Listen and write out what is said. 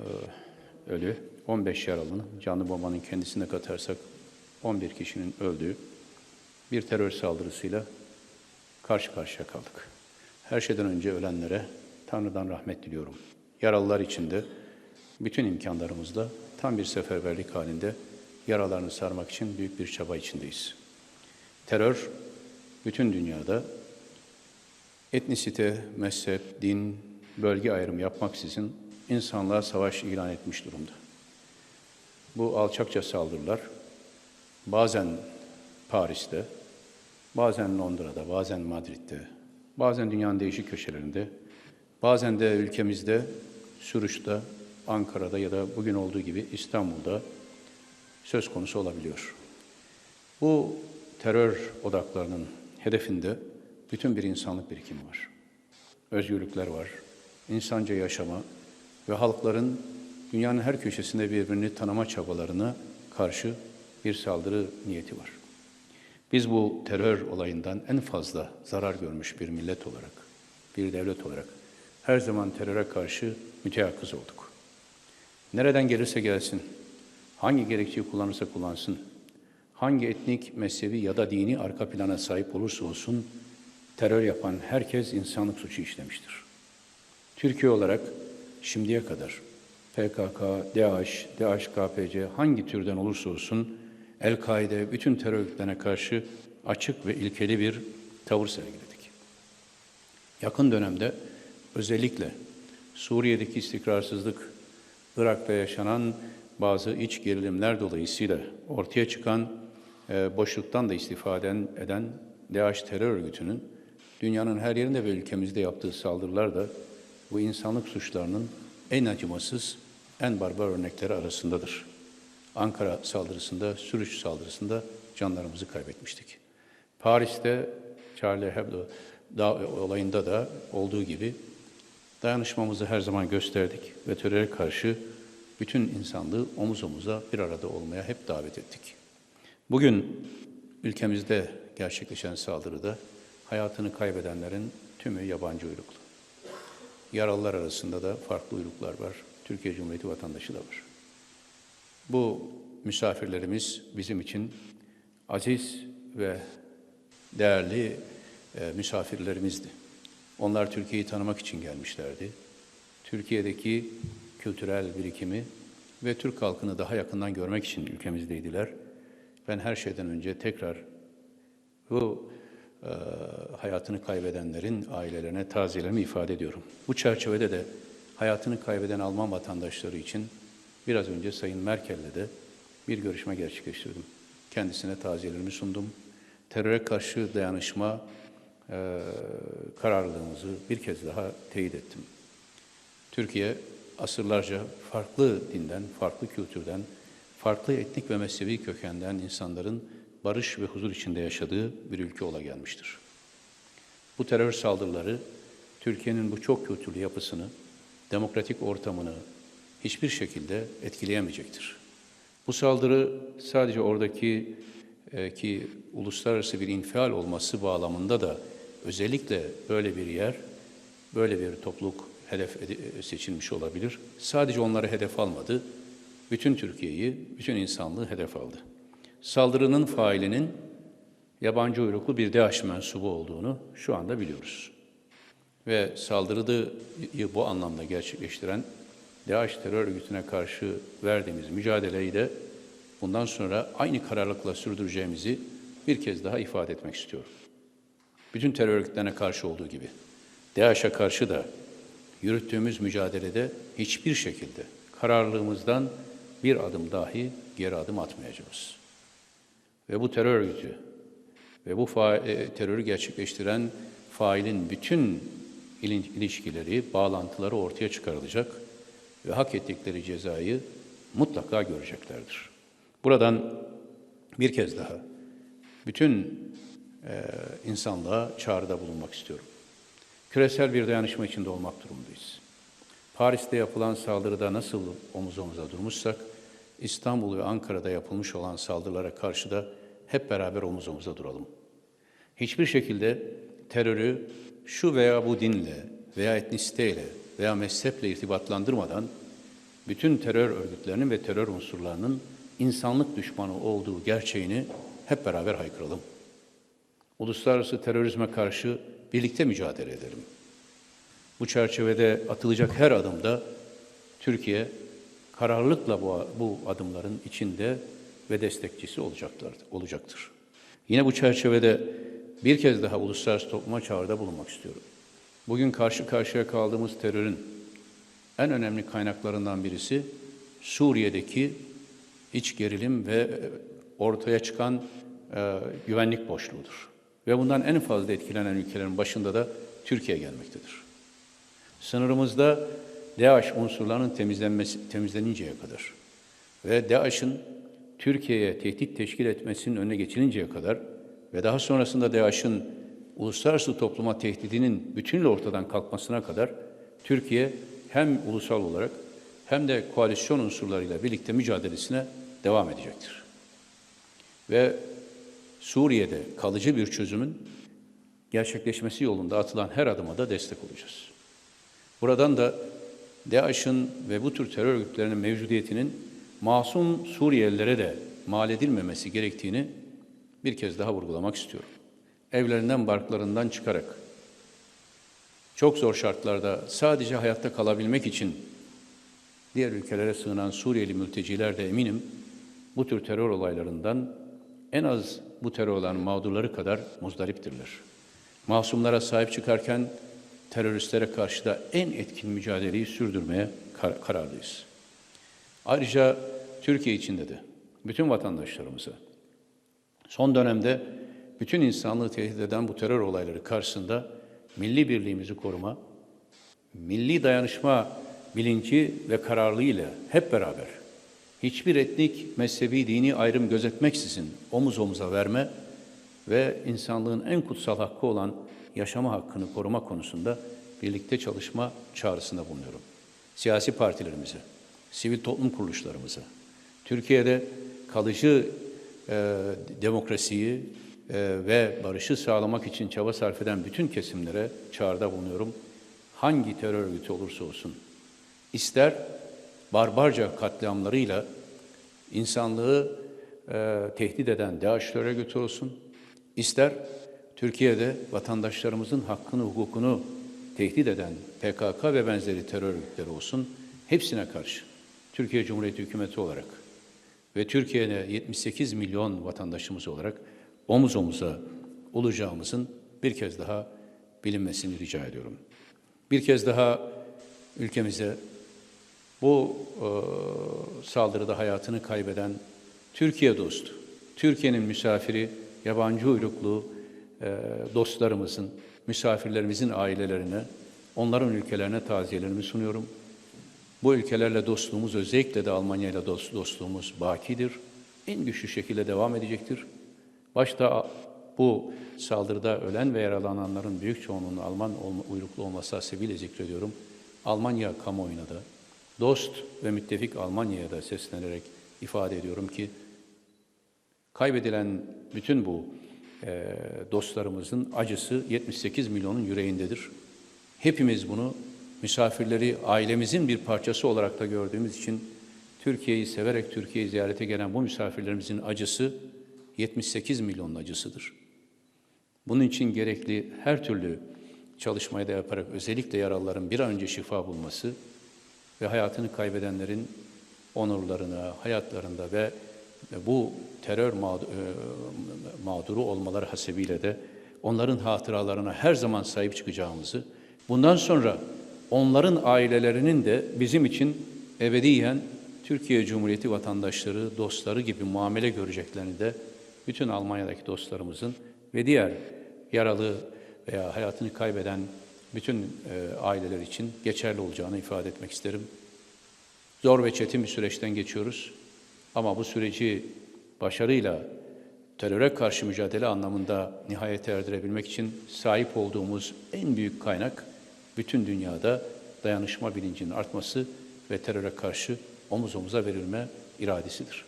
e, ölü, 15 yaralının canlı bombanın kendisine katarsak 11 kişinin öldüğü bir terör saldırısıyla karşı karşıya kaldık. Her şeyden önce ölenlere Tanrı'dan rahmet diliyorum. Yaralılar için de bütün imkanlarımızla tam bir seferberlik halinde yaralarını sarmak için büyük bir çaba içindeyiz. Terör bütün dünyada etnisite, mezhep, din, bölge ayrımı yapmaksızın insanlığa savaş ilan etmiş durumda. Bu alçakça saldırılar bazen Paris'te, bazen Londra'da, bazen Madrid'de, bazen dünyanın değişik köşelerinde, bazen de ülkemizde, Sürüş'te, Ankara'da ya da bugün olduğu gibi İstanbul'da söz konusu olabiliyor. Bu terör odaklarının hedefinde bütün bir insanlık birikimi var. Özgürlükler var, insanca yaşama ve halkların dünyanın her köşesinde birbirini tanıma çabalarına karşı bir saldırı niyeti var. Biz bu terör olayından en fazla zarar görmüş bir millet olarak, bir devlet olarak her zaman teröre karşı müteyakkız olduk. Nereden gelirse gelsin, hangi gerekçeyi kullanırsa kullansın, hangi etnik, mezhebi ya da dini arka plana sahip olursa olsun terör yapan herkes insanlık suçu işlemiştir. Türkiye olarak şimdiye kadar PKK, DAEŞ, DAEŞ-KPC hangi türden olursa olsun El-Kaide bütün terör örgütlerine karşı açık ve ilkeli bir tavır sergiledik. Yakın dönemde özellikle Suriye'deki istikrarsızlık, Irak'ta yaşanan bazı iç gerilimler dolayısıyla ortaya çıkan e, boşluktan da istifade eden DAEŞ terör örgütünün dünyanın her yerinde ve ülkemizde yaptığı saldırılar da bu insanlık suçlarının en acımasız, en barbar örnekleri arasındadır. Ankara saldırısında, Sürüş saldırısında canlarımızı kaybetmiştik. Paris'te Charlie Hebdo olayında da olduğu gibi dayanışmamızı her zaman gösterdik ve teröre karşı bütün insanlığı omuz omuza bir arada olmaya hep davet ettik. Bugün ülkemizde gerçekleşen saldırıda hayatını kaybedenlerin tümü yabancı uyruklu. Yaralılar arasında da farklı uyruklar var. Türkiye Cumhuriyeti vatandaşı da var. Bu misafirlerimiz bizim için aziz ve değerli e, misafirlerimizdi. Onlar Türkiye'yi tanımak için gelmişlerdi. Türkiye'deki kültürel birikimi ve Türk halkını daha yakından görmek için ülkemizdeydiler. Ben her şeyden önce tekrar bu e, hayatını kaybedenlerin ailelerine taziyelerimi ifade ediyorum. Bu çerçevede de hayatını kaybeden Alman vatandaşları için biraz önce Sayın Merkel'le de bir görüşme gerçekleştirdim. Kendisine taziyelerimi sundum. Teröre karşı dayanışma e, kararlılığımızı bir kez daha teyit ettim. Türkiye asırlarca farklı dinden, farklı kültürden, farklı etnik ve mezhebi kökenden insanların barış ve huzur içinde yaşadığı bir ülke ola gelmiştir. Bu terör saldırıları Türkiye'nin bu çok kültürlü yapısını, demokratik ortamını hiçbir şekilde etkileyemeyecektir. Bu saldırı sadece oradaki e, ki uluslararası bir infial olması bağlamında da özellikle böyle bir yer, böyle bir topluluk hedef seçilmiş olabilir. Sadece onları hedef almadı, bütün Türkiye'yi, bütün insanlığı hedef aldı. Saldırının failinin yabancı uyruklu bir DAEŞ mensubu olduğunu şu anda biliyoruz. Ve saldırıyı bu anlamda gerçekleştiren DAEŞ terör örgütüne karşı verdiğimiz mücadeleyi de bundan sonra aynı kararlılıkla sürdüreceğimizi bir kez daha ifade etmek istiyorum. Bütün terör örgütlerine karşı olduğu gibi DAEŞ'e karşı da yürüttüğümüz mücadelede hiçbir şekilde kararlılığımızdan bir adım dahi geri adım atmayacağız. Ve bu terör örgütü ve bu e, terörü gerçekleştiren failin bütün ilişkileri, bağlantıları ortaya çıkarılacak ve hak ettikleri cezayı mutlaka göreceklerdir. Buradan bir kez daha bütün e, insanlığa çağrıda bulunmak istiyorum. Küresel bir dayanışma içinde olmak durumundayız. Paris'te yapılan saldırıda nasıl omuz omuza durmuşsak, İstanbul ve Ankara'da yapılmış olan saldırılara karşı da hep beraber omuz omuza duralım. Hiçbir şekilde terörü şu veya bu dinle veya etnisiteyle veya mezheple irtibatlandırmadan bütün terör örgütlerinin ve terör unsurlarının insanlık düşmanı olduğu gerçeğini hep beraber haykıralım. Uluslararası terörizme karşı birlikte mücadele edelim. Bu çerçevede atılacak her adımda Türkiye kararlılıkla bu, bu adımların içinde ve destekçisi olacaklar, olacaktır. Yine bu çerçevede bir kez daha uluslararası topluma çağrıda bulunmak istiyorum. Bugün karşı karşıya kaldığımız terörün en önemli kaynaklarından birisi Suriye'deki iç gerilim ve ortaya çıkan e, güvenlik boşluğudur. Ve bundan en fazla etkilenen ülkelerin başında da Türkiye gelmektedir. Sınırımızda DAEŞ unsurlarının temizlenmesi, temizleninceye kadar ve DAEŞ'in Türkiye'ye tehdit teşkil etmesinin önüne geçilinceye kadar ve daha sonrasında DAEŞ'in uluslararası topluma tehdidinin bütünle ortadan kalkmasına kadar Türkiye hem ulusal olarak hem de koalisyon unsurlarıyla birlikte mücadelesine devam edecektir. Ve Suriye'de kalıcı bir çözümün gerçekleşmesi yolunda atılan her adıma da destek olacağız. Buradan da DAEŞ'in ve bu tür terör örgütlerinin mevcudiyetinin masum Suriyelilere de mal edilmemesi gerektiğini bir kez daha vurgulamak istiyorum. Evlerinden, barklarından çıkarak çok zor şartlarda sadece hayatta kalabilmek için diğer ülkelere sığınan Suriyeli mülteciler de eminim bu tür terör olaylarından en az bu terör olan mağdurları kadar muzdariptirler. Masumlara sahip çıkarken teröristlere karşı da en etkin mücadeleyi sürdürmeye kar kararlıyız. Ayrıca Türkiye içinde de bütün vatandaşlarımıza son dönemde bütün insanlığı tehdit eden bu terör olayları karşısında milli birliğimizi koruma, milli dayanışma bilinci ve kararlılığıyla hep beraber hiçbir etnik, mezhebi, dini ayrım gözetmeksizin omuz omuza verme ve insanlığın en kutsal hakkı olan yaşama hakkını koruma konusunda birlikte çalışma çağrısında bulunuyorum. Siyasi partilerimize, sivil toplum kuruluşlarımıza, Türkiye'de kalıcı e, demokrasiyi e, ve barışı sağlamak için çaba sarf eden bütün kesimlere çağrıda bulunuyorum. Hangi terör örgütü olursa olsun, ister barbarca katliamlarıyla insanlığı e, tehdit eden DAEŞ terör örgütü olsun, ister Türkiye'de vatandaşlarımızın hakkını, hukukunu tehdit eden PKK ve benzeri terör örgütleri olsun, hepsine karşı Türkiye Cumhuriyeti Hükümeti olarak ve Türkiye'de 78 milyon vatandaşımız olarak omuz omuza olacağımızın bir kez daha bilinmesini rica ediyorum. Bir kez daha ülkemize bu e, saldırıda hayatını kaybeden Türkiye dostu, Türkiye'nin misafiri, yabancı uyruklu e, dostlarımızın, misafirlerimizin ailelerine, onların ülkelerine taziyelerimi sunuyorum. Bu ülkelerle dostluğumuz, özellikle de Almanya ile dost, dostluğumuz bakidir. En güçlü şekilde devam edecektir. Başta bu saldırıda ölen ve yaralananların büyük çoğunluğunun Alman uyruklu olması hasebiyle zikrediyorum. Almanya kamuoyuna da, dost ve müttefik Almanya'ya da seslenerek ifade ediyorum ki, kaybedilen bütün bu dostlarımızın acısı 78 milyonun yüreğindedir. Hepimiz bunu misafirleri ailemizin bir parçası olarak da gördüğümüz için Türkiye'yi severek Türkiye'yi ziyarete gelen bu misafirlerimizin acısı 78 milyonun acısıdır. Bunun için gerekli her türlü çalışmayı da yaparak özellikle yaralıların bir an önce şifa bulması ve hayatını kaybedenlerin onurlarına, hayatlarında ve bu terör e, mağduru olmaları hasebiyle de onların hatıralarına her zaman sahip çıkacağımızı, bundan sonra onların ailelerinin de bizim için ebediyen Türkiye Cumhuriyeti vatandaşları, dostları gibi muamele göreceklerini de bütün Almanya'daki dostlarımızın ve diğer yaralı veya hayatını kaybeden bütün e, aileler için geçerli olacağını ifade etmek isterim. Zor ve çetin bir süreçten geçiyoruz. Ama bu süreci başarıyla teröre karşı mücadele anlamında nihayete erdirebilmek için sahip olduğumuz en büyük kaynak bütün dünyada dayanışma bilincinin artması ve teröre karşı omuz omuza verilme iradesidir.